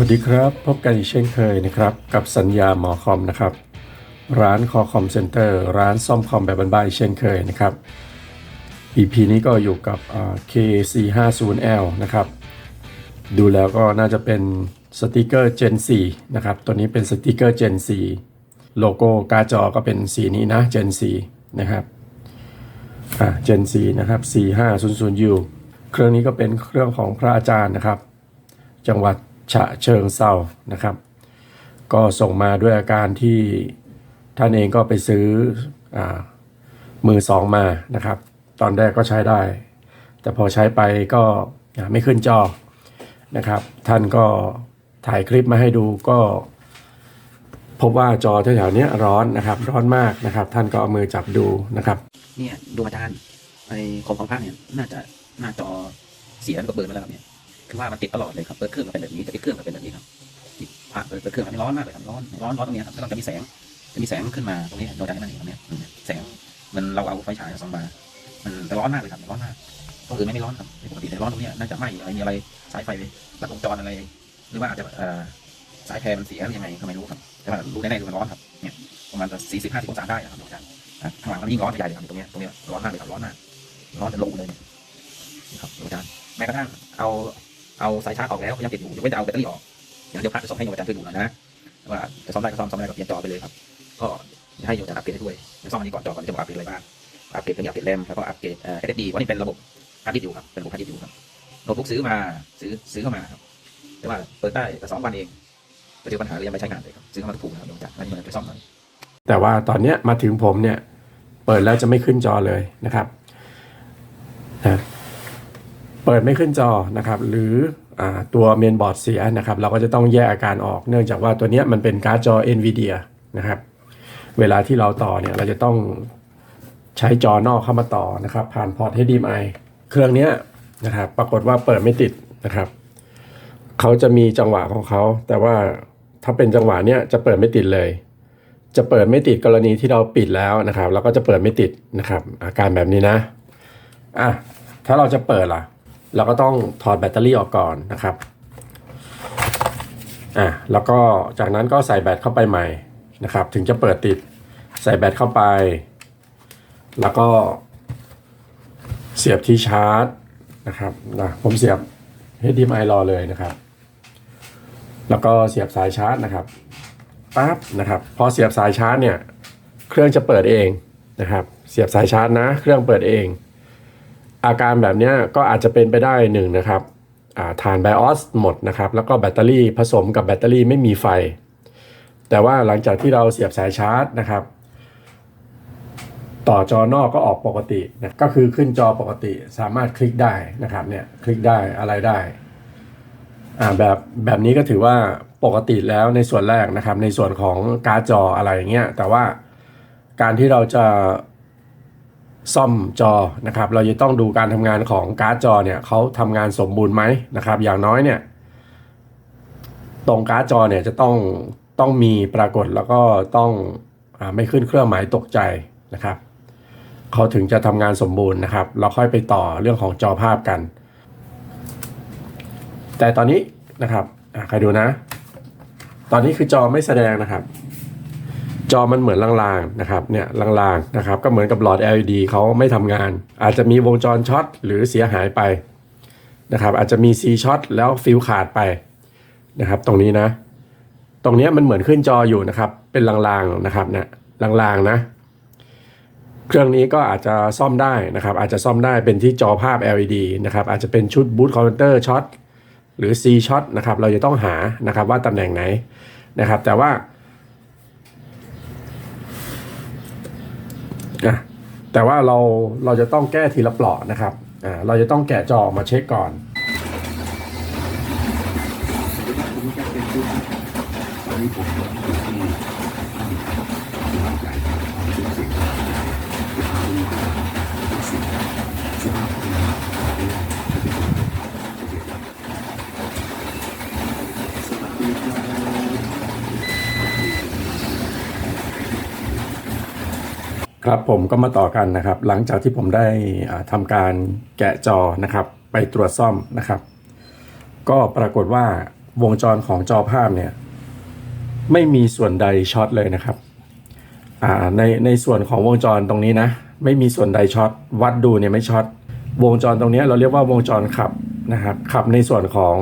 วัสดีครับ พบกันอีกเช่นเคยนะครับ กับสัญญาหมอคอมนะครับ ร้านคอคอมเซ็นเตอร์ร้านซ่อมคอมแบบบ้านๆเช่นเคยนะครับ EP นี้ก็อยู่กับอ่า KC50L นะครับ ดูแล้วก็น่าจะเป็นสติกเกอร์ Gen 4นะครับตัวนี้เป็นสติกเกอร์ Gen 4โลโก้การจอก็เป็นสีนี้นะ Gen 4นะครับอ่า Gen 4นะครับ 4500U เครื่องนี้ก็เป็นเครื่องของพระอาจารย์นะครับ จังหวัด ฉะเชิงเซานะครับ ก็ส่งมาด้วยอาการที่ท่านเองก็ไปซื้ออมือสองมานะครับ ตอนแรกก็ใช้ได้ แต่พอใช้ไปก็ไม่ขึ้นจอนะครับ ท่านก็ถ่ายคลิปมาให้ดูก็พบว่าจอแถวๆเนี้ยร้อนนะครับ ร้อนมากนะครับ ท่านก็เอามือจับดูนะครับเนี่ยดูอาจารย์ไอคอมของภาคเนี่ยน่าจะหน้าจอเสียแล้วก็เบิร์นแล้วครับเนี่ย คือว่ามันติดตลอดเลยครับเปิดเครื่องก็เป็นแบบนี้แต่ปิดเครื่องก็เป็นแบบนี้ครับปิดภาเปิดเปิดเครื่องอันร้อนมากเลยครับร้อนร้อนร้อนตรงเนี้ยครับแล้วก็จะมีแสงจะมีแสงขึ้นมาตรงนี้โดนใจนั่นเองครับเนี่ยแสงมันเราเอาไฟฉายส่องมามันจะร้อนมากเลยครับร้อนมากตรงอื่นไม่ไม่ร้อนครับปกติแต่ร้อนตรงเนี้ยน่าจะไหม้อะไรมีอะไรสายไฟรัดวงจรอะไร หรือว่าอาจจะเอ่อสายแพรมันเสียหรือยังไงก็ไม่รู้ครับแต่ว่ารู้แน่ๆคือมันร้อนครับเนี่ยประมาณสี่สิบห้าสิบองศาได้ครับอาจารย์ข้างหลังมันยิ่งร้อนใหญ่เลยครับตรงเนี้ยตรงเนี้ยร้อนมากเลยครับร้อนมากร้อนจะลงเลยเนี่ยครับอาจารย์แม้กระทั่งเอา เอาสายชาร์จออกแล้วก็ยังติดอยู่ยกเว้นจะเอาแบตเตอรี่ออกเดี๋ยวเดียวพระจะส่งให้โยมอาจารย์ช่วยดูหน่อยนะว่าจะซ่อมได้ก็ซ่อมซ่อมไม่ได้ก็เปลี่ยนจอไปเลยครับ ก็ให้โยมอาจารย์อัปเกรดให้ด้วยซ่อมอันนี้ก่อนจอก่อนจะบอกอัปเกรดอะไรบ้างอัปเกรดเครื่องอัปเกรดแรมแล้วก็อัปเกรดเอ่อ SSD เพราะนี่เป็นระบบฮาร์ดดิสก์อยู่ครับเป็นระบบฮาร์ดดิสก์อยู่ครับโน้ตบุ๊กซื้อมาซื้อซื้อเข้ามาครับแต่ว่าเปิดได้แต่สองวันเองก็เจอปัญหาเลยยังไม่ใช้งานเลยครับซื้อเข้ามาถูกนะครับโยมอาจารย์ให้มันไปซ่อมหน่อยแต่ว่าตอนเนี้ยมาถึงผมเนี่ยเปิดแล้วจะไม่ขึ้นจอเลยนะครับนะ เปิดไม่ขึ้นจอนะครับหรืออตัวเมนบอร์ดเสียนะครับเราก็จะต้องแยกอาการออก เนื่องจากว่าตัวนี้มันเป็นการ์ดจอ NVIDIA นะครับเวลาที่เราต่อเนี่ยเราจะต้องใช้จอนอกเข้ามาต่อนะครับ ผ่านพอร์ต HDMI เครื่องนี้นะครับปรากฏว่าเปิดไม่ติดนะครับเขาจะมีจังหวะของเขา แต่ว่าถ้าเป็นจังหวะเนี้ยจะเปิดไม่ติดเลย จะเปิดไม่ติดกรณีที่เราปิดแล้วนะครับเราก็จะเปิดไม่ติดนะครับ อาการแบบนี้นะอะถ้าเราจะเปิดล่ะ เราก็ต้องถอดแบตเตอรี่ออกก่อนนะครับอะแล้วก็จากนั้นก็ใส่แบตเข้าไปใหม่นะครับ ถึงจะเปิดติดใส่แบตเข้าไป แล้วก็เสียบที่ชาร์จนะครับนะผมเสียบ HDMI รอเลยนะครับ แล้วก็เสียบสายชาร์จนะครับปั๊บนะครับ พอเสียบสายชาร์จเนี่ย เครื่องจะเปิดเองนะครับ เสียบสายชาร์จนะ เครื่องเปิดเอง อาการแบบนี้ก็อาจจะเป็นไปได้หนึ่งนะครับอ่าฐานไบออสหมดนะครับ แล้วก็แบตเตอรี่ผสมกับแบตเตอรี่ไม่มีไฟ แต่ว่าหลังจากที่เราเสียบสายชาร์จนะครับ ต่อจอนอกก็ออกปกตินะก็คือขึ้นจอปกติสามารถคลิกได้นะครับเนี่ยคลิกได้อะไรได้แบบแบบนี้ก็ถือว่าปกติแล้วในส่วนแรกนะครับ ในส่วนของการ์ดจออะไรอย่างเงี้ยแต่ว่าการที่เราจะ ซ่อมจอนะครับเราจะต้องดูการทำงานของการ์ดจอเนี่ยเขาทำงานสมบูรณ์ไหมนะครับอย่างน้อยเนี่ยตรงการ์ดจอเนี่ยจะต้องต้องมีปรากฏแล้วก็ต้องอไม่ขึ้นเครื่องหมายตกใจนะครับเขาถึงจะทำงานสมบูรณ์นะครับ เราค่อยไปต่อเรื่องของจอภาพกัน แต่ตอนนี้นะครับใครดูนะ ตอนนี้คือจอไม่แสดงนะครับ จอมันเหมือนลางๆนะครับเนี่ยลางๆนะครับก็เหมือนกับหลอด LED เขาไม่ทำงาน อาจจะมีวงจรช็อตหรือเสียหายไปนะครับอาจจะมี C ช็อตแล้วฟิลขาดไปนะครับตรงนี้นะ ตรงนี้มันเหมือนขึ้นจออยู่นะครับเป็นลางๆนะครับเนี่ยลางๆนะ เครื่องนี้ก็อาจจะซ่อมได้นะครับอาจจะซ่อมได้เป็นที่จอภาพ LED นะครับอาจจะเป็นชุดบูตคอมพิวเตอร์ช็อตหรือ C ช็อตนะครับเราจะต้องหานะครับว่าตำแหน่งไหนนะครับแต่ว่า นะแต่ว่าเราเราจะต้องแก้ทีละปลอกนะครับอ่าเราจะต้องแกะจอออกมาเช็คก่อน ครับผมก็มาต่อกันนะครับ หลังจากที่ผมได้อ่าทำการแกะจอนะครับ ไปตรวจซ่อมนะครับ ก็ปรากฏว่าวงจรของจอภาพเนี่ยไม่มีส่วนใดช็อตเลยนะครับในในส่วนของวงจรตรงนี้นะ ไม่มีส่วนใดช็อตวัดดูเนี่ยไม่ช็อตวงจรตรงนี้เราเรียกว่าวงจรขับนะครับขับในส่วนของ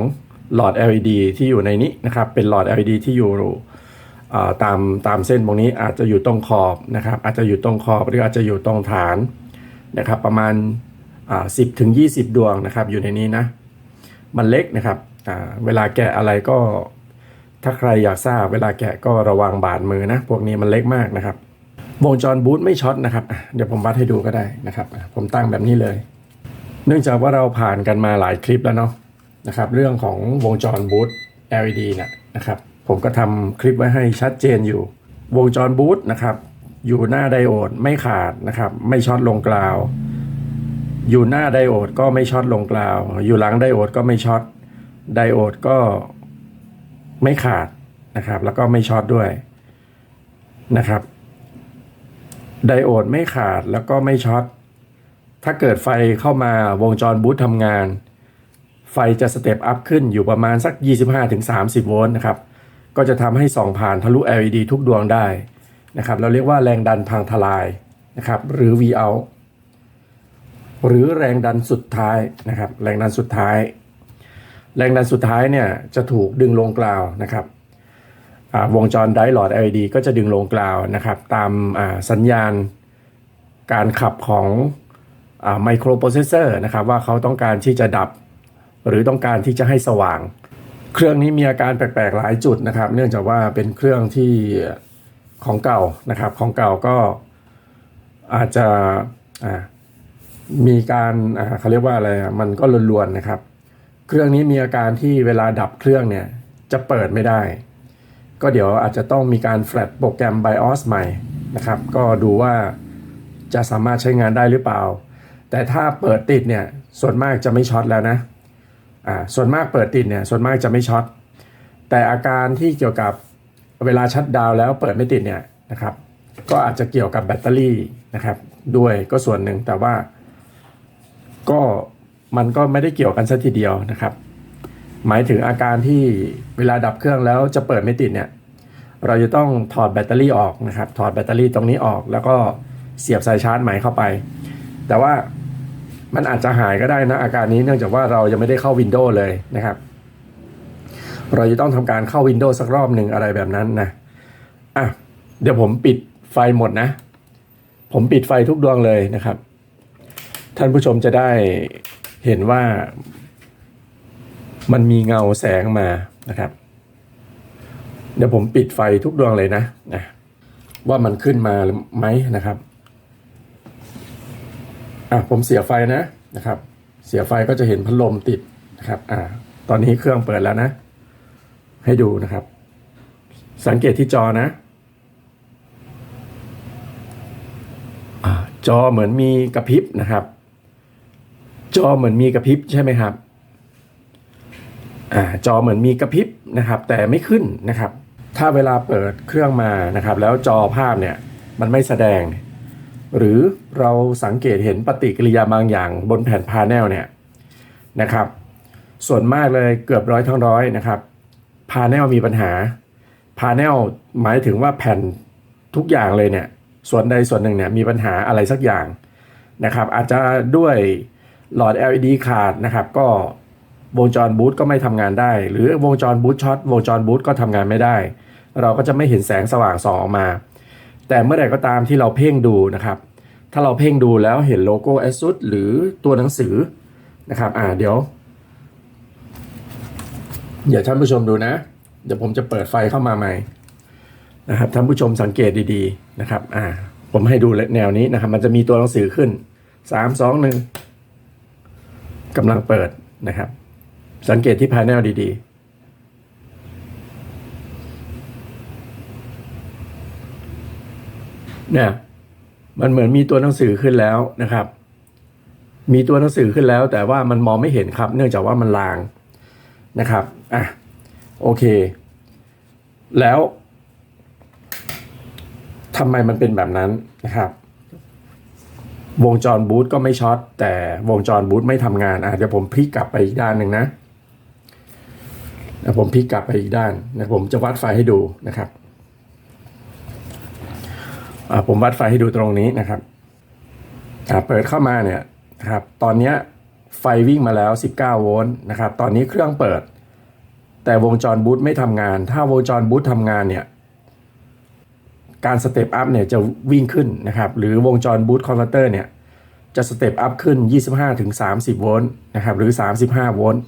หลอด LED ที่อยู่ในนี้นะครับ เป็นหลอด LED ที่อยู่ ตามตามเส้นตรงนี้อาจจะอยู่ตรงขอบนะครับ อาจจะอยู่ตรงขอบหรืออาจจะอยู่ตรงฐานนะครับ ประมาณอ่า10ถึง20ดวงนะครับ อยู่ในนี้นะ มันเล็กนะครับเวลาแกะอะไรก็ ถ้าใครอยากทราบเวลาแกะก็ระวังบาดมือนะ พวกนี้มันเล็กมากนะครับ วงจรบูทไม่ช็อตนะครับ เดี๋ยวผมวัดให้ดูก็ได้นะครับ ผมตั้งแบบนี้เลย เนื่องจากว่าเราผ่านกันมาหลายคลิปแล้วเนาะนะครับ เรื่องของวงจรบูท LED เนี่ยนะครับ ผมก็ทำคลิปไว้ให้ชัดเจนอยู่ วงจรบูทนะครับ อยู่หน้าไดโอดไม่ขาดนะครับ ไม่ช็อตลงกลาว อยู่หน้าไดโอดก็ไม่ช็อตลงกลาว อยู่หลังไดโอดก็ไม่ช็อตไดโอดก็ไม่ขาดนะครับ แล้วก็ไม่ช็อตด้วยนะครับ ไดโอดไม่ขาดแล้วก็ไม่ช็อตถ้าเกิดไฟเข้ามาวงจรบูตทำงาน ไฟจะสเต็ปอัพขึ้นอยู่ประมาณสัก 25-30 โวลต์นะครับ ก็จะทำให้ส่องผ่านทะลุ LED ทุกดวงได้นะครับเราเรียกว่าแรงดันพังทลายนะครับหรือ Vout หรือแรงดันสุดท้ายนะครับแรงดันสุดท้าย แรงดันสุดท้ายเนี่ยจะถูกดึงลงกลาวนะครับวงจรไดร์หลอด LED ก็จะดึงลงกลาวนะครับตามสัญญาณการขับของไมโครโปรเซสเซอร์นะครับว่าเขาต้องการที่จะดับ หรือต้องการที่จะให้สว่าง เครื่องนี้มีอาการแปลกๆหลายจุดนะครับ เนื่องจากว่าเป็นเครื่องที่ของเก่านะครับ ของเก่าก็อาจจะมีการเขาเรียกว่าอะไรมันก็ลวนๆนะครับ เครื่องนี้มีอาการที่เวลาดับเครื่องเนี่ยจะเปิดไม่ได้ ก็เดี๋ยวอาจจะต้องมีการแฟลชโปรแกรม BIOS ใหม่นะครับ ก็ดูว่าจะสามารถใช้งานได้หรือเปล่า แต่ถ้าเปิดติดเนี่ยส่วนมากจะไม่ช็อตแล้วนะ อ่าส่วนมากเปิดติดเนี่ยส่วนมากจะไม่ช็อตแต่อาการที่เกี่ยวกับเวลาชัดดาวแล้วเปิดไม่ติดเนี่ยนะครับ ก็อาจจะเกี่ยวกับแบตเตอรี่นะครับด้วยก็ส่วนหนึ่งแต่ว่าก็มันก็ไม่ได้เกี่ยวกันซะทีเดียวนะครับ หมายถึงอาการที่เวลาดับเครื่องแล้วจะเปิดไม่ติดเนี่ยเราจะต้องถอดแบตเตอรี่ออกนะครับ ถอดแบตเตอรี่ตรงนี้ออก แล้วก็เสียบสายชาร์จใหม่เข้าไป แต่ว่า มันอาจจะหายก็ได้นะ อาการนี้เนื่องจากว่าเรายังไม่ได้เข้า Windows เลยนะครับ เราจะต้องทำการเข้า Windows สักรอบหนึ่งอะไรแบบนั้นนะอะเดี๋ยวผมปิดไฟหมดนะ ผมปิดไฟทุกดวงเลยนะครับ ท่านผู้ชมจะได้เห็นว่ามันมีเงาแสงมานะครับ เดี๋ยวผมปิดไฟทุกดวงเลยนะนะว่ามันขึ้นมาหรือไหมนะครับ อะผมเสียไฟนะนะครับ เสียไฟก็จะเห็นพัดลมติดนะครับอ่าตอนนี้เครื่องเปิดแล้วนะ ให้ดูนะครับ สังเกตที่จอนะอ่าจอเหมือนมีกระพริบนะครับ จอเหมือนมีกระพริบใช่ไหมครับอ่าจอเหมือนมีกระพริบนะครับ แต่ไม่ขึ้นนะครับ ถ้าเวลาเปิดเครื่องมานะครับ แล้วจอภาพเนี่ยมันไม่แสดง หรือเราสังเกตเห็นปฏิกิริยาบางอย่างบนแผ่นพาแนลเนี่ยนะครับส่วนมากเลยเกือบร้อยทั้งร้อยนะครับพาแนลมีปัญหาพาแนลหมายถึงว่าแผ่นทุกอย่างเลยเนี่ยส่วนใดส่วนหนึ่งเนี่ยมีปัญหาอะไรสักอย่างนะครับอาจจะด้วยหลอด LED ขาดนะครับก็วงจรบูตก็ไม่ทำงานได้ หรือวงจรบูตช็อตวงจรบูตก็ทำงานไม่ได้ เราก็จะไม่เห็นแสงสว่างส่องออกมา แต่เมื่อไหร่ก็ตามที่เราเพ่งดูนะครับ ถ้าเราเพ่งดูแล้วเห็นโลโก้ ASUS หรือตัวหนังสือนะครับ อ่าเดี๋ยว เดี๋ยวท่านผู้ชมดูนะ เดี๋ยวผมจะเปิดไฟเข้ามาใหม่นะครับท่านผู้ชมสังเกตดีๆนะครับ อ่า ผมให้ดูแนวนี้นะครับ มันจะมีตัวหนังสือขึ้นสามสองหนึ่งกำลังเปิดนะครับ สังเกตที่ภายแนลดีๆ เนี่ยมันเหมือนมีตัวหนังสือขึ้นแล้วนะครับ มีตัวหนังสือขึ้นแล้ว แต่ว่ามันมองไม่เห็นครับ เนื่องจากว่ามันลางนะครับอะโอเค แล้วทำไมมันเป็นแบบนั้นนะครับ วงจรบูทก็ไม่ช็อตแต่วงจรบูทไม่ทำงานอะเดี๋ยวผมพลิกกลับไปอีกด้านหนึ่งนะนะผมพลิกกลับไปอีกด้านนะผมจะวัดไฟให้ดูนะครับ ผมวัดไฟให้ดูตรงนี้นะครับเปิดเข้ามาเนี่ยครับตอนนี้ไฟวิ่งมาแล้ว 19 โวลต์นะครับ ตอนนี้เครื่องเปิด แต่วงจรบูตไม่ทำงาน ถ้าวงจรบูตทำงานเนี่ย การสเต็ปอัพเนี่ยจะวิ่งขึ้นนะครับ หรือวงจรบูตคอนเวอร์เตอร์เนี่ย จะสเต็ปอัพขึ้น 25-30 โวลต์นะครับ หรือ 35 โวลต์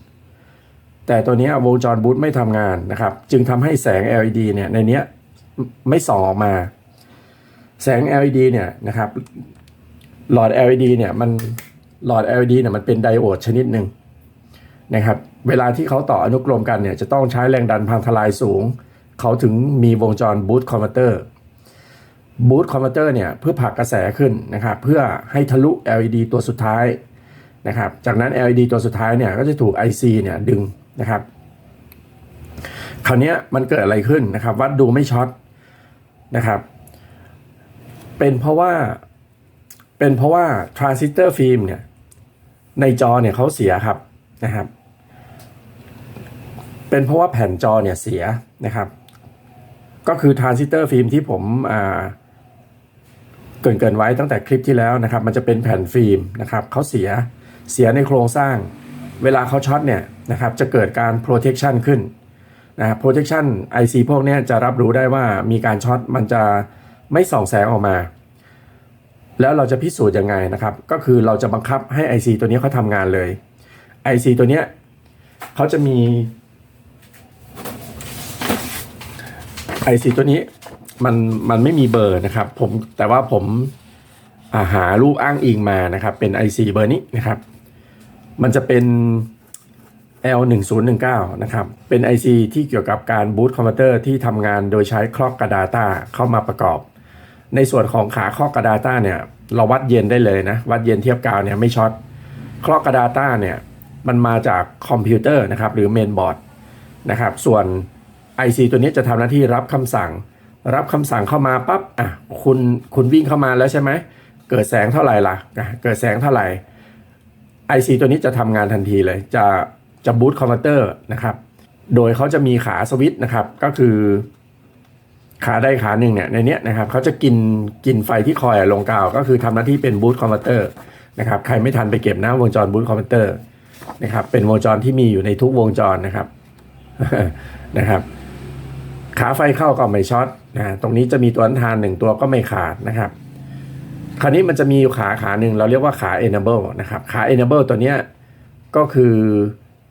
แต่ตัวนี้วงจรบูตไม่ทำงานนะครับ จึงทำให้แสง LED เนี่ยในนี้ไม่ส่องออกมา แสง LED เนี่ยนะครับหลอด LED เนี่ยมันหลอด LED เนี่ยมันเป็นไดโอดชนิดหนึ่งนะครับเวลาที่เขาต่ออนุกรมกันเนี่ยจะต้องใช้แรงดันพังทลายสูง เขาถึงมีวงจรบูตคอนเวเตอร์บูตคอนเวเตอร์เนี่ยเพื่อผลักกระแสขึ้นนะครับเพื่อให้ทะลุ LED ตัวสุดท้ายนะครับจากนั้น LED ตัวสุดท้ายเนี่ยก็จะถูก IC เนี่ยดึงนะครับคราวนี้มันเกิดอะไรขึ้นนะครับวัดดูไม่ช็อตนะครับ เป็นเพราะว่าเป็นเพราะว่าทรานซิสเตอร์ฟิล์มเนี่ยในจอเนี่ยเขาเสียครับนะครับ เป็นเพราะว่าแผ่นจอเนี่ยเสียนะครับ ก็คือทรานซิสเตอร์ฟิล์มที่ผมอ่าเกรินเกินไว้ตั้งแต่คลิปที่แล้วนะครับ มันจะเป็นแผ่นฟิล์มนะครับเขาเสียเสียในโครงสร้าง เวลาเขาช็อตเนี่ยนะครับจะเกิดการ protection ขึ้นนะครับ protection IC พวกนี้จะรับรู้ได้ว่ามีการช็อตมันจะ ไม่ส่องแสงออกมา แล้วเราจะพิสูจน์ยังไงนะครับ ก็คือเราจะบังคับให้ IC ตัวนี้เขาทำงานเลย IC ตัวเนี้ยเขาจะมี IC ตัวนี้มันมันไม่มีเบอร์นะครับผมแต่ว่าผมอาหารูปอ้างอิงมานะครับ เป็น IC เบอร์นี้นะครับ มันจะเป็น L1019 นะครับ เป็น IC ที่เกี่ยวกับการบูตคอมพิวเตอร์ที่ทำงานโดยใช้คล็อกกระดาตาเข้ามาประกอบ ในส่วนของขาคลอกระดาตาเนี่ยเราวัดเย็นได้เลยนะ วัดเย็นเทียบกาวเนี่ยไม่ช็อตคลอกระดาตาเนี่ยมันมาจากคอมพิวเตอร์นะครับหรือเมนบอร์ดนะครับส่วน IC ตัวนี้จะทำหน้าที่รับคำสั่ง รับคำสั่งเข้ามาปั๊บอะคุณคุณวิ่งเข้ามาแล้วใช่ไหมเกิดแสงเท่าไหร่ล่ะอะเกิดแสงเท่าไหร่ IC ตัวนี้จะทำงานทันทีเลย จะจะบูตคอมพิวเตอร์นะครับโดยเขาจะมีขาสวิตช์นะครับก็คือ ขาได้ขาหนึ่งเนี่ยในเนี้ยนะครับเขาจะกินกินไฟที่คอยลงกาว ก็คือทำหน้าที่เป็นบูตคอมพิวเตอร์นะครับใครไม่ทันไปเก็บนะวงจรบูตคอมพิวเตอร์นะครับเป็นวงจรที่มีอยู่ในทุกวงจรนะครับนะครับ ขาไฟเข้าก็ไม่ช็อตนะตรงนี้จะมีตัวอันทานหนึ่งตัวก็ไม่ขาดนะครับ คราวนี้มันจะมีอยู่ขาขาหนึ่งเราเรียกว่าขา enable นะครับขา enable ตัวเนี้ยก็คือ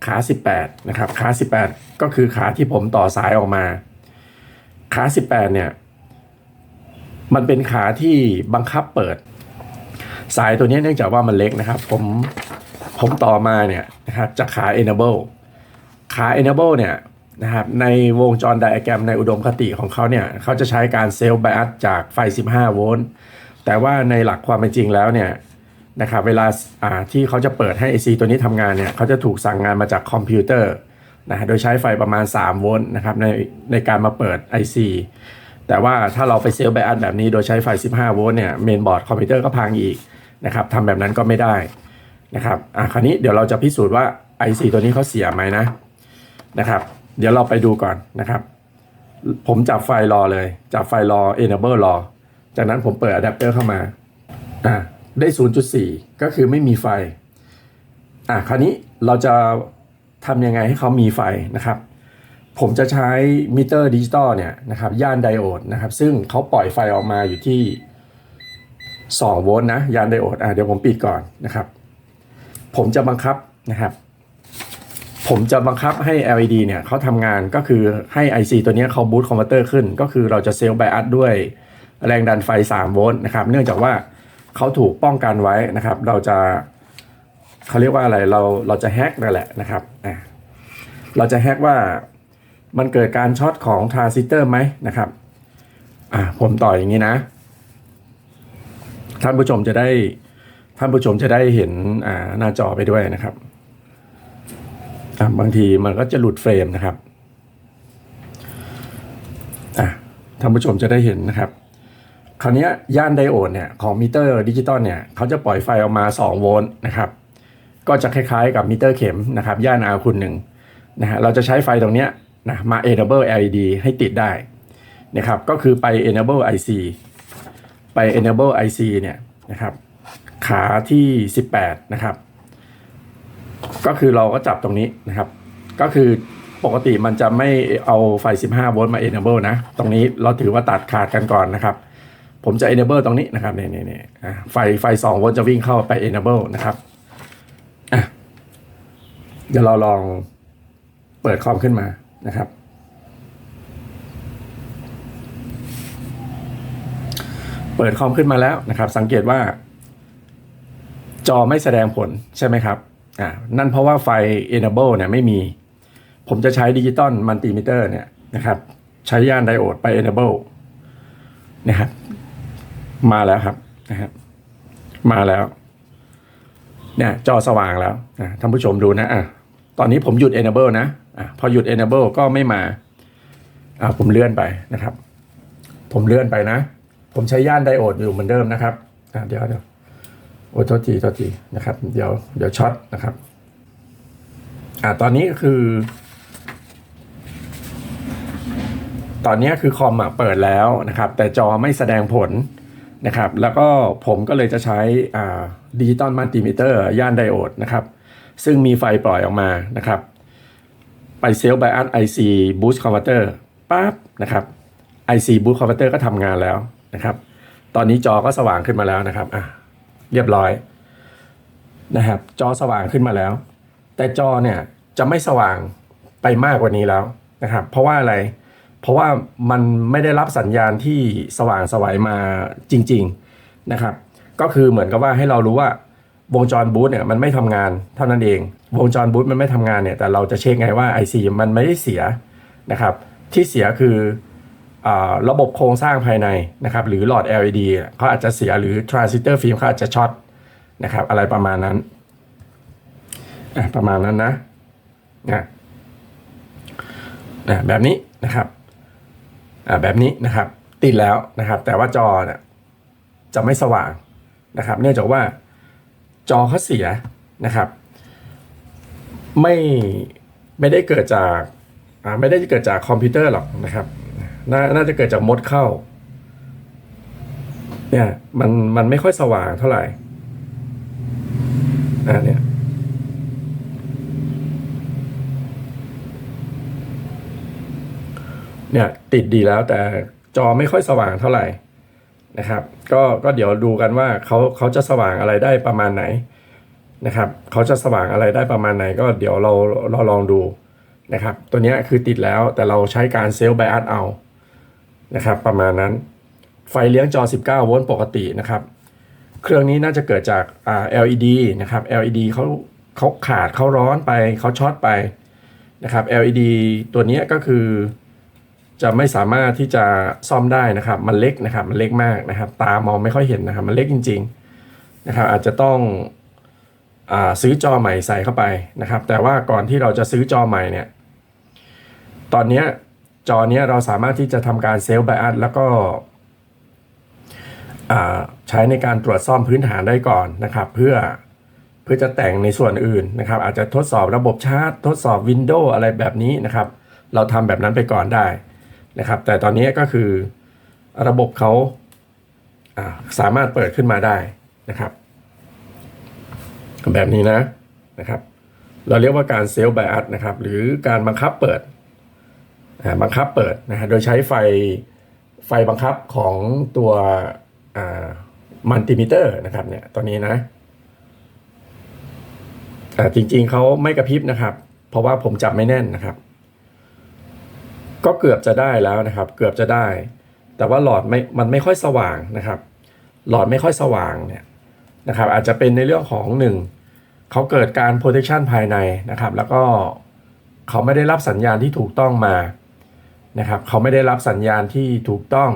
ขา 18นะครับขา 18 ก็คือขาที่ผมต่อสายออกมา ขา 18 เนี่ย มันเป็นขาที่บังคับเปิด สายตัวนี้เนื่องจากว่ามันเล็กนะครับ ผมผมต่อมาเนี่ยนะครับจากขา enable ขา enable เนี่ยนะครับในวงจรไดอะแกรมในอุดมคติของเขาเนี่ย เขาจะใช้การเซลล์ไบอัสจากไฟ 15 โวลต์แต่ว่าในหลักความเป็นจริงแล้วเนี่ยนะครับเวลาที่เขาจะเปิดให้ IC ตัวนี้ทำงานเนี่ย เขาจะถูกสั่งงานมาจากคอมพิวเตอร์ นะฮะโดยใช้ไฟประมาณ 3 โวลต์นะครับในในการมาเปิด IC แต่ว่าถ้าเราไปเซลล์ไบอัสแบบนี้โดยใช้ไฟ 15 โวลต์เนี่ยเมนบอร์ดคอมพิวเตอร์ก็พังอีกนะครับทำแบบนั้นก็ไม่ได้นะครับอะคราวนี้เดี๋ยวเราจะพิสูจน์ว่า IC ตัวนี้เขาเสียไหมนะนะครับ เดี๋ยวเราไปดูก่อนนะครับ ผมจับไฟรอเลย จับไฟรอ enable รอ จากนั้นผมเปิดอะแดปเตอร์เข้ามาอ่าได้ 0.4 ก็คือไม่มีไฟอ่าคราวนี้เราจะ ทำยังไงให้เขามีไฟนะครับ ผมจะใช้มิเตอร์ดิจิตอลเนี่ยนะครับย่านไดโอดนะครับ ซึ่งเขาปล่อยไฟออกมาอยู่ที่ 2 โวลต์นะย่านไดโอดอ่าเดี๋ยวผมปิดก่อนนะครับ ผมจะบังคับนะครับ ผมจะบังคับให้ LED เนี่ยเขาทำงานก็คือให้ IC ตัวนี้เขาบูตคอมพิวเตอร์ขึ้น ก็คือเราจะเซลล์ไบอัสด้วยแรงดันไฟ 3 โวลต์นะครับ เนื่องจากว่าเขาถูกป้องกันไว้นะครับ เราจะ เขาเรียกว่าอะไรเราเราจะแฮกนั่นแหละนะครับอะเราจะแฮกว่ามันเกิดการช็อตของทรานซิสเตอร์ไหมนะครับอะผมต่ออย่างนี้นะ ท่านผู้ชมจะได้ท่านผู้ชมจะได้เห็นอ่าหน้าจอไปด้วยนะครับอะบางทีมันก็จะหลุดเฟรมนะครับอะท่านผู้ชมจะได้เห็นนะครับคราวนี้ยย่านไดโอดเนี่ยของมิเตอร์ดิจิตอลเนี่ยเขาจะปล่อยไฟออกมา 2 โวลต์นะครับ ก็จะคล้ายๆกับมิเตอร์เข็มนะครับย่าน R คูณหนึ่งนะฮะเราจะใช้ไฟตรงเนี้ยนะมา enable LED ให้ติดได้นะครับก็คือไป enable IC ไป enable IC เนี่ยนะครับขาที่ 18 นะครับ ก็คือเราก็จับตรงนี้นะครับ ก็คือปกติมันจะไม่เอาไฟ 15 โวลต์มา enable นะ ตรงนี้เราถือว่าตัดขาดกันก่อนนะครับ ผมจะ enable ตรงนี้นะครับเนี่ยเนี่ยไฟไฟ 2 โวลต์จะวิ่งเข้าไป enable นะครับ อะเดี๋ยวเราลองเปิดคอมขึ้นมานะครับ เปิดคอมขึ้นมาแล้วนะครับ สังเกตว่า จอไม่แสดงผลใช่ไหมครับอ่านั่นเพราะว่าไฟ enable เนี่ยไม่มี ผมจะใช้ดิจิตอลมัลติมิเตอร์เนี่ยนะครับ ใช้ย่านไดโอดไป enable นะครับ มาแล้วครับนะครับ มาแล้ว เนี่ยจอสว่างแล้วอะท่านผู้ชมดูนะอะตอนนี้ผมหยุด enable นะอะพอหยุด enable ก็ไม่มาอะผมเลื่อนไปนะครับ ผมเลื่อนไปนะ ผมใช้ย่านไดโอดอยู่เหมือนเดิมนะครับอะเดี๋ยวเดี๋ยวโอ้โทษทีโทษทีนะครับ เดี๋ยวเดี๋ยวช็อตนะครับอ่าตอนนี้คือ ตอนนี้คือคอมอะเปิดแล้วนะครับ แต่จอไม่แสดงผล นะครับ แล้วก็ผมก็เลยจะใช้ดิจิตอลมัลติมิเตอร์ย่านไดโอดนะครับ ซึ่งมีไฟปล่อยออกมานะครับ ไปเซลล์ไบอัน IC Boost Converter ปั๊บนะครับ IC Boost Converter ก็ทำงานแล้วนะครับ ตอนนี้จอก็สว่างขึ้นมาแล้วนะครับอะเรียบร้อยนะครับ จอสว่างขึ้นมาแล้ว แต่จอเนี่ยจะไม่สว่างไปมากกว่านี้แล้วนะครับ เพราะว่าอะไรเพราะว่ามันไม่ได้รับสัญญาณที่สว่างสวัยมาจริง ๆนะครับ ก็คือเหมือนกับว่าให้เรารู้ว่าวงจรบูตเนี่ยมันไม่ทำงานเท่านั้นเอง วงจรบูตมันไม่ทำงานเนี่ยแต่เราจะเช็คไงว่า IC มันไม่ได้เสียนะครับ ที่เสียคืออระบบโครงสร้างภายในนะครับ หรือหลอด LED เขาอาจจะเสียหรือ transistor film เขาอาจจะช็อตนะครับ อะไรประมาณนั้นอะประมาณนั้นนะนะแบบนี้นะครับ แบบนี้นะครับติดแล้วนะครับ แต่ว่าจอเนี่ยจะไม่สว่างนะครับ เนื่องจากว่าจอเขาเสียนะครับ ไม่ไม่ได้เกิดจากอ่าไม่ได้เกิดจากคอมพิวเตอร์หรอกนะครับนน่าจะเกิดจากมดเข้าเนี่ยมันมันไม่ค่อยสว่างเท่าไหร่อ่าเนี่ย เนี่ยติดดีแล้วแต่จอไม่ค่อยสว่างเท่าไหร่นะครับ ก็ก็เดี๋ยวดูกันว่าเขาเขาจะสว่างอะไรได้ประมาณไหนนะครับเขาจะสว่างอะไรได้ประมาณไหน ก็เดี๋ยวเราเราลองดูนะครับ ตัวนี้คือติดแล้วแต่เราใช้การเซลล์ไบอัสเอานะครับประมาณนั้นไฟเลี้ยงจอ 19 โวลต์ปกตินะครับ เครื่องนี้น่าจะเกิดจากอ่า LED นะครับ LED เขาเขาขาดเขาร้อนไปเขาช็อตไปนะครับ LED ตัวนี้ก็คือ จะไม่สามารถที่จะซ่อมได้นะครับ มันเล็กนะครับ มันเล็กมากนะครับ ตามองไม่ค่อยเห็นนะครับ มันเล็กจริง ๆนะครับ อาจจะต้องอซื้อจอใหม่ใส่เข้าไปนะครับ แต่ว่าก่อนที่เราจะซื้อจอใหม่เนี่ย ตอนนี้จอเนี้ยเราสามารถที่จะทำการเซลล์ไบอัสแล้วก็ใช้ในการตรวจซ่อมพื้นฐานได้ก่อนนะครับ เพื่อเพื่อจะแต่งในส่วนอื่นนะครับ อาจจะทดสอบระบบชาร์จ ทดสอบ Windows อะไรแบบนี้นะครับ เราทำแบบนั้นไปก่อนได้ นะครับ แต่ตอนนี้ก็คือระบบเขาสามารถเปิดขึ้นมาได้นะครับ แบบนี้นะนะครับ เราเรียกว่าการเซลล์ไบอัสนะครับ หรือการบังคับเปิดบังคับเปิดนะฮะโดยใช้ไฟไฟบังคับของตัวมัลติมิเตอร์นะครับเนี่ยตัวนี้นะอ่จริงๆเขาไม่กระพริบนะครับ เพราะว่าผมจับไม่แน่นนะครับ ก็เกือบจะได้แล้วนะครับ เกือบจะได้ แต่ว่าหลอดไม่มันไม่ค่อยสว่างนะครับ หลอดไม่ค่อยสว่างเนี่ยนะครับ อาจจะเป็นในเรื่องของหนึ่งเขาเกิดการ protection ภายในนะครับ แล้วก็เขาไม่ได้รับสัญญาณที่ถูกต้องมานะครับ เขาไม่ได้รับสัญญาณที่ถูกต้อง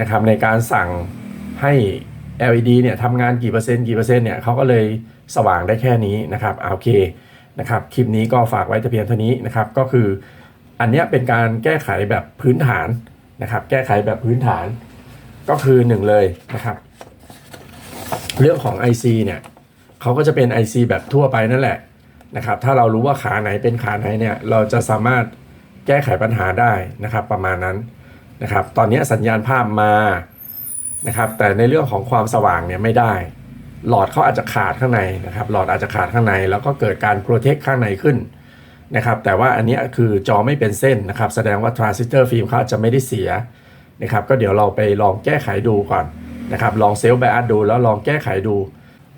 นะครับ ในการสั่งให้ LED เนี่ยทำงานกี่เปอร์เซ็นต์กี่เปอร์เซ็นต์เนี่ยเขาก็เลยสว่างได้แค่นี้นะครับโอเคนะครับ คลิปนี้ก็ฝากไว้แต่เพียงเท่านี้นะครับ ก็คือ อันนี้เป็นการแก้ไขแบบพื้นฐานนะครับ แก้ไขแบบพื้นฐานก็คือหนึ่งเลยนะครับ เรื่องของ IC เนี่ยเขาก็จะเป็น IC แบบทั่วไปนั่นแหละนะครับ ถ้าเรารู้ว่าขาไหนเป็นขาไหนเนี่ย เราจะสามารถแก้ไขปัญหาได้นะครับ ประมาณนั้นนะครับ ตอนนี้สัญญาณภาพมานะครับ แต่ในเรื่องของความสว่างเนี่ยไม่ได้ หลอดเขาอาจจะขาดข้างในนะครับ หลอดอาจจะขาดข้างใน แล้วก็เกิดการโปรเทคข้างในขึ้น นะครับแต่ว่าอันนี้คือจอไม่เป็นเส้นนะครับ แสดงว่าทรานซิสเตอร์ฟิล์มเขาจจะไม่ได้เสียนะครับก็เดี๋ยวเราไปลองแก้ไขดูก่อนนะครับลองเซลล์ไบอัสดูแล้วลองแก้ไขดู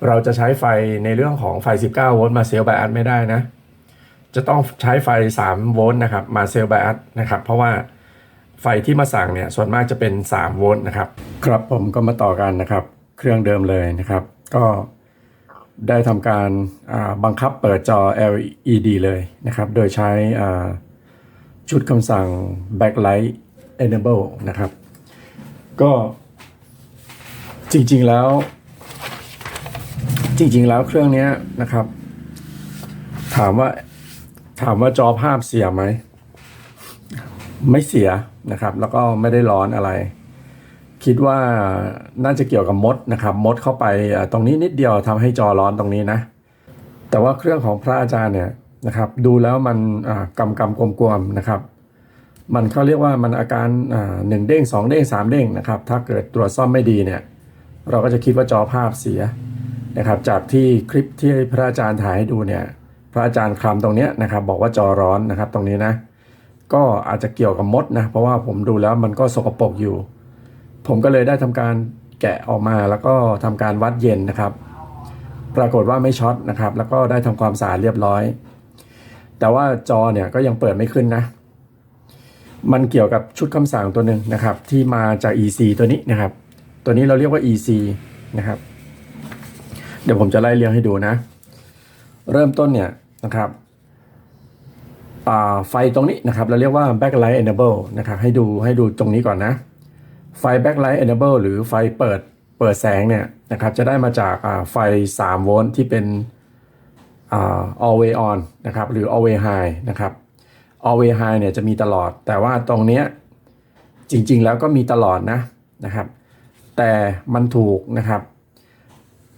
เราจะใช้ไฟในเรื่องของไฟ 19 โวลต์มาเซลล์ไบอัสไม่ได้นะจะต้องใช้ไฟ 3 โวลต์นะครับมาเซลล์ไบอัสนะครับเพราะว่าไฟที่มาสั่งเนี่ยส่วนมากจะเป็น 3 โวลต์นะครับ ครับผมก็มาต่อกันนะครับ เครื่องเดิมเลยนะครับ ก็ ได้ทำการบังคับเปิดจอ LED เลยนะครับ โดยใช้ชุดคำสั่ง backlight enable นะครับ ก็จริงๆแล้ว จริงๆแล้วเครื่องนี้นะครับ ถามว่าถามว่าจอภาพเสียไหม ไม่เสียนะครับ แล้วก็ไม่ได้ร้อนอะไร คิดว่าน่าจะเกี่ยวกับมดนะครับ มดเข้าไปตรงนี้นิดเดียวทำให้จอร้อนตรงนี้นะ แต่ว่าเครื่องของพระอาจารย์เนี่ยนะครับ ดูแล้วมันกำกำกลมกลมนะครับ มันเขาเรียกว่ามันอาการหนึ่งเด้งสองเด้งสามเด้งนะครับ ถ้าเกิดตรวจซ่อมไม่ดีเนี่ย เราก็จะคิดว่าจอภาพเสียนะครับ จากที่คลิปที่พระอาจารย์ถ่ายให้ดูเนี่ย พระอาจารย์คลำตรงเนี้ยนะครับ บอกว่าจอร้อนนะครับ ตรงนี้นะ ก็อาจจะเกี่ยวกับมดนะ เพราะว่าผมดูแล้วมันก็สกปรกอยู่ ผมก็เลยได้ทำการแกะออกมาแล้วก็ทำการวัดเย็นนะครับ ปรากฏว่าไม่ช็อตนะครับ แล้วก็ได้ทำความสะอาดเรียบร้อย แต่ว่าจอเนี่ยก็ยังเปิดไม่ขึ้นนะ มันเกี่ยวกับชุดคำสั่งตัวหนึ่งนะครับ ที่มาจาก EC ตัวนี้นะครับ ตัวนี้เราเรียกว่า EC นะครับ เดี๋ยวผมจะไล่เรียงให้ดูนะ เริ่มต้นเนี่ยนะครับไฟตรงนี้นะครับ เราเรียกว่า backlight enable นะครับ ให้ดูให้ดูตรงนี้ก่อนนะ ไฟ backlight enable หรือไฟเปิดเปิดแสงเนี่ยนะครับจะได้มาจากอ่าไฟ 3 โวลต์ที่เป็นอ่า always on นะครับหรือ always high นะครับ always high เนี่ยจะมีตลอด แต่ว่าตรงเนี้ยจริงๆแล้วก็มีตลอดนะนะครับ แต่มันถูกนะครับ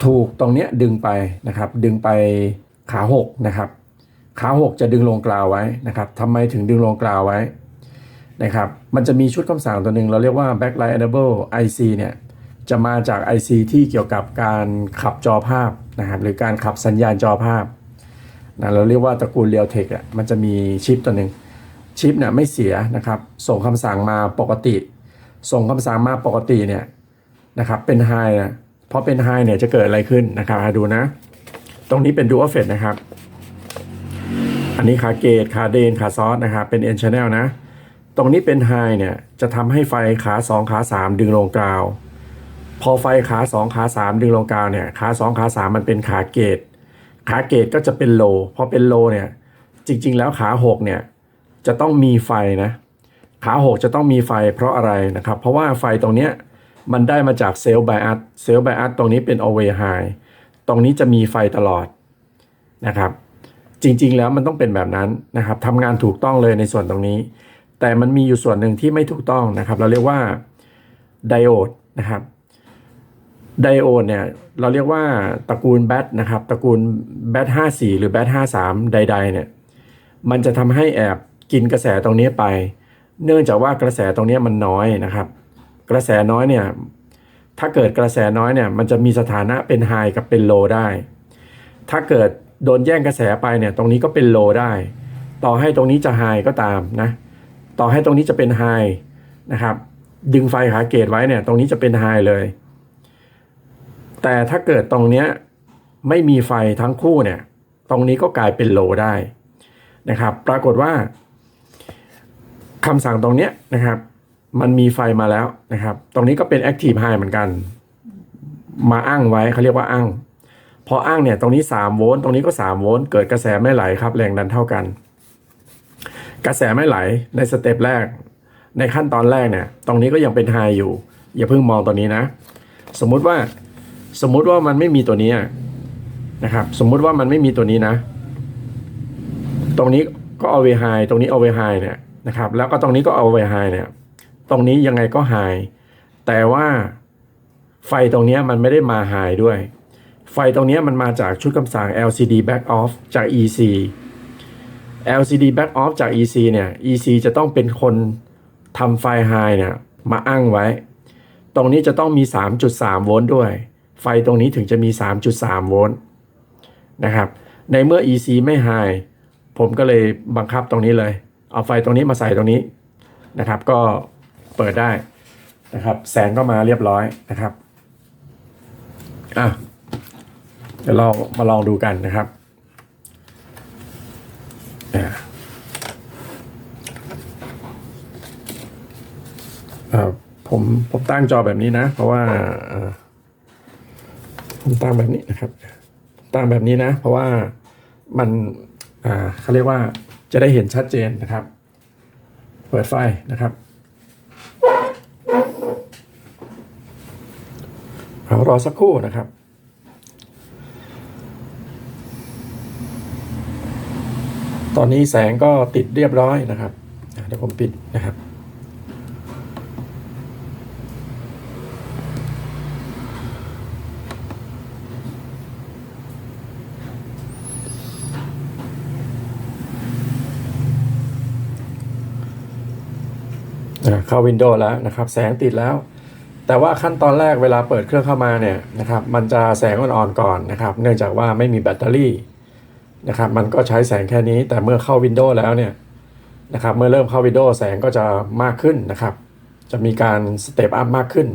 ถูกตรงเนี้ยดึงไปนะครับ ดึงไปขาหกนะครับ ขาหกจะดึงลงกราวไว้นะครับทำไมถึงดึงลงกราวไว้ นะครับ มันจะมีชุดคำสั่งตัวหนึ่งเราเรียกว่า backlight enable IC เนี่ยจะมาจาก IC ที่เกี่ยวกับการขับจอภาพนะครับหรือการขับสัญญาณจอภาพนะเราเรียกว่าตระกูล Realtek อะมันจะมีชิปตัวหนึ่งชิปเนี่ยไม่เสียนะครับ ส่งคำสั่งมาปกติ ส่งคำสั่งมาปกติเนี่ยนะครับเป็นไฮนะเพราะเป็นไฮเนี่ยจะเกิดอะไรขึ้นนะครับดูนะ ตรงนี้เป็นดูอัลเฟตนะครับ อันนี้ขาเกตขาเดนขาซอสนะครับเป็น N channel นะ รงนี้เป็นไฮเนี่ยจะทำให้ไฟขา2ขา3 ดึงลงกราว พอไฟขา2ขา3 ดึงลงกราวเนี่ยขา2ขา3 มันเป็นขาเกตขาเกตก็จะเป็นโลพอเป็นโลเนี่ยจริง ๆ แล้วขา6เนี่ยจะต้องมีไฟนะขา6จะต้องมีไฟเพราะอะไรนะครับ เพราะว่าไฟตรงเนี้ยมันได้มาจากเซลล์ไบอัสเซลล์ไบอัสตรงนี้เป็น always high ตรงนี้จะมีไฟตลอดนะครับ จริงๆแล้วมันต้องเป็นแบบนั้นนะครับทำงานถูกต้องเลยในส่วนตรงนี้ แต่มันมีอยู่ส่วนหนึ่งที่ไม่ถูกต้องนะครับ เราเรียกว่าไดโอดนะครับไดโอดเนี่ยเราเรียกว่าตระกูลแบตนะครับตระกูลแบต54หรือแบต53ใดๆเนี่ยมันจะทำให้แอบกินกระแสตรงนี้ไป เนื่องจากว่ากระแสตรงนี้มันน้อยนะครับ กระแสน้อยเนี่ยถ้าเกิดกระแสน้อยเนี่ยมันจะมีสถานะเป็นไฮกับเป็นโลได้ ถ้าเกิดโดนแย่งกระแสไปเนี่ยตรงนี้ก็เป็นโลได้ ต่อให้ตรงนี้จะไฮก็ตามนะ ต่อให้ตรงนี้จะเป็นไฮนะครับ ดึงไฟขาเกตไว้เนี่ย ตรงนี้จะเป็นไฮเลย แต่ถ้าเกิดตรงเนี้ยไม่มีไฟทั้งคู่เนี่ย ตรงนี้ก็กลายเป็นโลได้นะครับ ปรากฏว่าคำสั่งตรงเนี้ยนะครับ มันมีไฟมาแล้วนะครับ ตรงนี้ก็เป็น Active High เหมือนกัน มาอ้างไว้เขาเรียกว่าอ้างพออ้างเนี่ยตรงนี้ 3 โวลต์ตรงนี้ก็ 3 โวลต์เกิดกระแสไม่ไหลครับ แรงดันเท่ากัน กระแสไม่ไหลในสเต็ปแรก ในขั้นตอนแรกเนี่ย ตรงนี้ก็ยังเป็นไฮอยู่ อย่าเพิ่งมองตัวนี้นะ สมมุติว่าสมมุติว่ามันไม่มีตัวนี้นะครับ สมมุติว่ามันไม่มีตัวนี้นะ ตรงนี้ก็เอาเวไฮตรงนี้เอาเวไฮเนี่ยนะครับ แล้วก็ตรงนี้ก็เอาเวไฮเนี่ย ตรงนี้ยังไงก็ไฮแต่ว่าไฟตรงนี้มันไม่ได้มาไฮด้วย ไฟตรงนี้มันมาจากชุดคำสั่ง LCD back off จาก EC LCD back off จาก EC เนี่ย EC จะต้องเป็นคนทำไฟ high เนี่ยมาอั้งไว้ ตรงนี้จะต้องมี 3.3 โวลต์ด้วย ไฟตรงนี้ถึงจะมี 3.3 โวลต์นะครับ ในเมื่อ EC ไม่ high ผมก็เลยบังคับตรงนี้เลย เอาไฟตรงนี้มาใส่ตรงนี้นะครับ ก็เปิดได้นะครับ แสงก็มาเรียบร้อยนะครับอะเดี๋ยวเรามาลองดูกันนะครับ ผมผมตั้งจอแบบนี้นะ เพราะว่าผมตั้งแบบนี้นะครับ ตั้งแบบนี้นะ เพราะว่ามันอ่าเขาเรียกว่าจะได้เห็นชัดเจนนะครับ เปิดไฟนะครับเอารอสักครู่นะครับ ตอนนี้แสงก็ติดเรียบร้อยนะครับเดี๋ยวผมปิดนะครับ เข้าวินโดว์แล้วนะครับ แสงติดแล้ว แต่ว่าขั้นตอนแรกเวลาเปิดเครื่องเข้ามาเนี่ยนะครับ มันจะแสงอ่อนๆก่อนนะครับ เนื่องจากว่าไม่มีแบตเตอรี่ นะครับมันก็ใช้แสงแค่นี้แต่เมื่อเข้าวินโดว์แล้วเนี่ยนะครับเมื่อเริ่มเข้าวินโดว์แสงก็จะมากขึ้นนะครับ จะมีการสเตปอัพมากขึ้น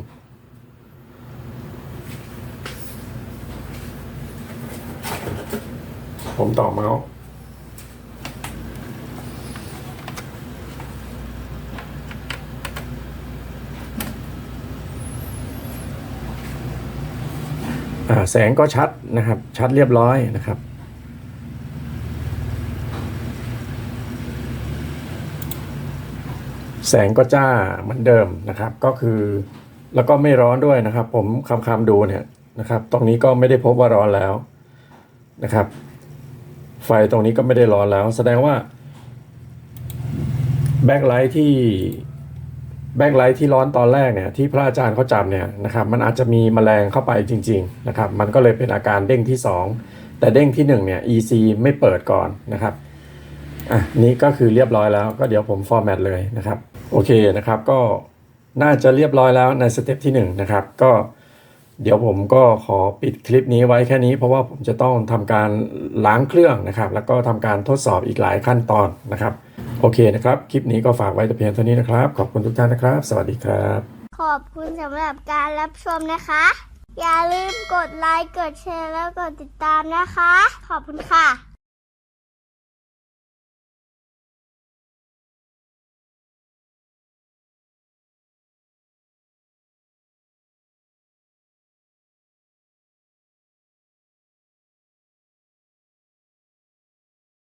ผมต่อเมาส์แสงก็ชัดนะครับ ชัดเรียบร้อยนะครับ สงก็จ้าเหมือนเดิมนะครับ ก็คือแล้วก็ไม่ร้อนด้วยนะครับ ผมคำคำๆดูเนี่ยนะครับ ตรงนี้ก็ไม่ได้พบว่าร้อนแล้วนะครับ ไฟตรงนี้ก็ไม่ได้ร้อนแล้ว แสดงว่าแบ็คไลท์ที่แบ็คไลท์ที่ร้อนตอนแรกเนี่ยที่พระอาจารย์เขาจับเนี่ยนะครับมันอาจจะมีแมลงเข้าไปจริง ๆนะครับ มันก็เลยเป็นอาการเด้งที่ 2 แต่เด้งที่1เนี่ย EC ไม่เปิดก่อนนะครับอะนี่ก็คือเรียบร้อยแล้วก็เดี๋ยวผมฟอร์แมตเลยนะครับ โอเคนะครับก็น่าจะเรียบร้อยแล้วในสเต็ปที่1นะครับก็เดี๋ยวผมก็ขอปิดคลิปนี้ไว้แค่นี้ เพราะว่าผมจะต้องทำการล้างเครื่องนะครับ แล้วก็ทำการทดสอบอีกหลายขั้นตอนนะครับ โอเคนะครับ คลิปนี้ก็ฝากไว้แต่เพียงเท่านี้นะครับ ขอบคุณทุกท่านนะครับ สวัสดีครับ ขอบคุณสำหรับการรับชมนะคะ อย่าลืมกดไลค์กดแชร์แล้วกดติดตามนะคะ ขอบคุณค่ะ